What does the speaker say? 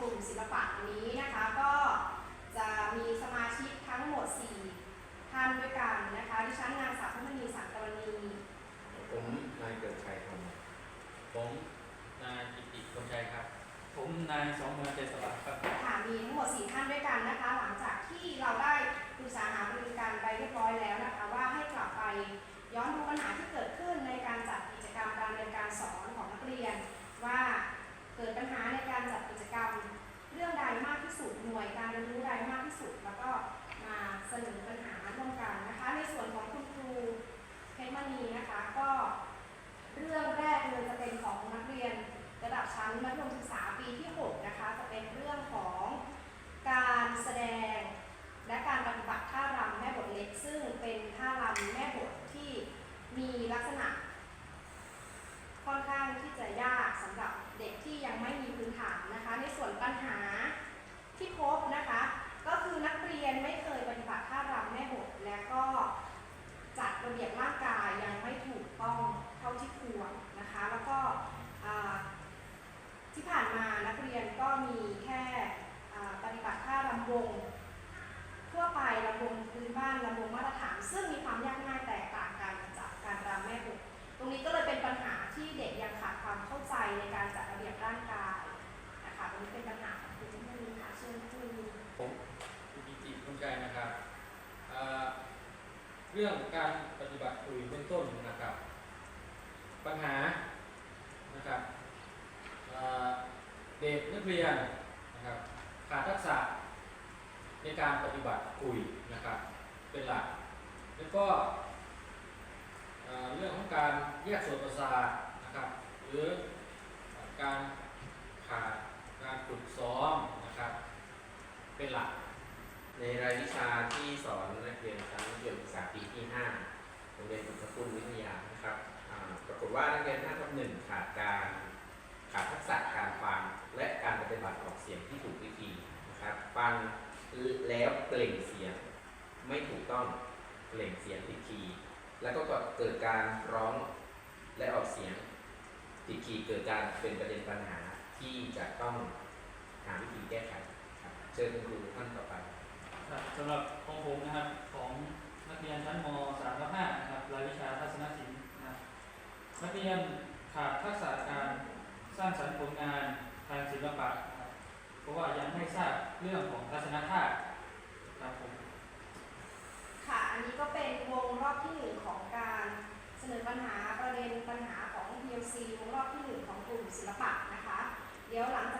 กลุ่มศิลปะอันนี้นะคะ ก็จะมีสมาชิกทั้งหมด 4 ท่านด้วยกันนะคะ ดิฉันนางสาวพัฒนีสังกวณีผมนายเกิดชัยครับผมนายกิติคนชัยครับ ผมนายสองเมืองเจษฎาครับค่ะมีทั้งหมด 4 ท่านด้วยกันนะคะ หลังจากที่เราได้ปรึกษาหารือกันไปเรียบร้อยแล้วนะคะ ว่าให้กลับไปย้อนดูปัญหา นอปัญหาร่วมกันนะคะ ในส่วนของคุณครูเพชรมณีนะคะ ก็เรื่องแรกเลยจะเป็นของนักเรียนระดับชั้นมัธยมศึกษาปีที่ 6 นะคะ จะเป็นเรื่องของการแสดง และการปฏิบัติท่ารำแม่บทเล็ก ซึ่งเป็นท่ารำแม่บทที่มีลักษณะค่อนข้างที่จะยากสำหรับเด็กที่ยังไม่มีพื้นฐานนะคะ ในส่วนปัญหาที่พบนะคะ ก็คือนักเรียนไม่เคยปฏิบัติท่ารำแม่บท และก็จัดระเบียบร่างกายยังไม่ถูกต้องเที่ควนะคะ แล้วก็ที่ผ่านมานักเรียนก็มีแค่ปฏิบัติท่ารำวงทั่วไปรำวงพื้นบ้านรำวงมาตรฐาน ซึ่งมีความยากง่ายแตกต่างกันจากการรำแม่บทตรงนี้ก็เลยเป็นปัญหาที่เด็กยังขาดความเข้าใจในการจัดระเบียบร่างกายนะคะตรงนี้เป็นปัญหาของคุณเจมส์ค่ะเชิญคุณผมกิติคนชัยนะครับเรื่องการปฏิบัติคุยเบื้องต้นนะ ปัญหานะครับเด็กนักเรียนนะครับขาดทักษะในการปฏิบัติคุยนะครับเป็นหลัก แล้วก็เรื่องของการแยกส่วนประสาทนะครับหรือการขาดการฝึกซ้อมนะครับเป็นหลัก ในรายวิชาที่สอนนักเรียนชั้นมัธยมศึกษาปีที่ 5โรงเรียนอุตคุณวิทยา รากฏว่านักเรียน5ทับหนึ่งขาดการขาดทักษะการฟังและการปฏิบัติออกเสียงที่ถูกวิธีนะครับ ฟังแล้วเปล่งเสียงไม่ถูกต้องเปล่งเสียงผิดคีย์แล้วก็เกิดการร้องและออกเสียงผิดคีย์เกิดการเป็นประเด็นปัญหาที่จะต้องหาวิธีแก้ไขครับเชิญคุณครูท่านต่อไปสำหรับของผมนะครับของนักเรียนชั้นม .3 กับ5นะครับรายวิชาทัศนศิลป์นะครับนักเรียน ขาดทักษะการสร้างสรรค์ผลงานทางศิลปะครับเพราะว่ายังไม่ทราบเรื่องของทัศนคติครับผมค่ะ อันนี้ก็เป็นวงรอบที่หนึ่งของการเสนอปัญหาประเด็นปัญหาของ PLC วงรอบที่หนึ่งของกลุ่มศิลปะนะคะ เดี๋ยวหลังจาก